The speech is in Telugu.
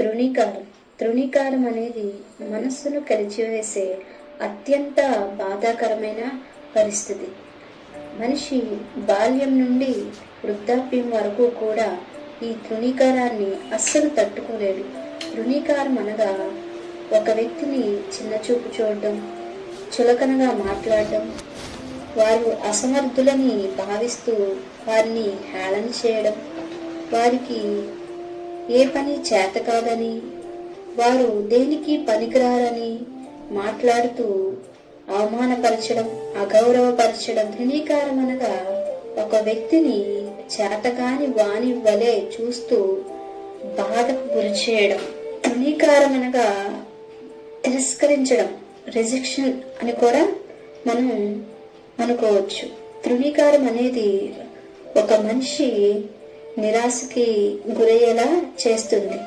తృణీకారం. తృణీకారం అనేది మనస్సును కలిచివేసే అత్యంత బాధాకరమైన పరిస్థితి. మనిషి బాల్యం నుండి వృద్ధాప్యం వరకు కూడా ఈ తృణీకారాన్ని అస్సలు తట్టుకోలేడు తృణీకారం అనగా ఒక వ్యక్తిని చిన్నచూపు చూడడం చులకనగా మాట్లాడడం వారు అసమర్థులని భావిస్తూ వారిని హేళన చేయడం వారికి ఏ పని చేత కాదని? వారు దేనికి పనికిరారని మాట్లాడుతూ అవమానపరచడం అగౌరవపరచడం తృణీకారం అనగా ఒక వ్యక్తిని చేతకాని వాని వలె చూస్తూ బాధకు గురి చేయడం తృణీకారం అనగా తిరస్కరించడం రిజెక్షన్ అని కూడా మనం అనుకోవచ్చు. తృణీకారం అనేది ఒక మనిషి నిరాశకి గురయ్యేలా చేస్తుంది.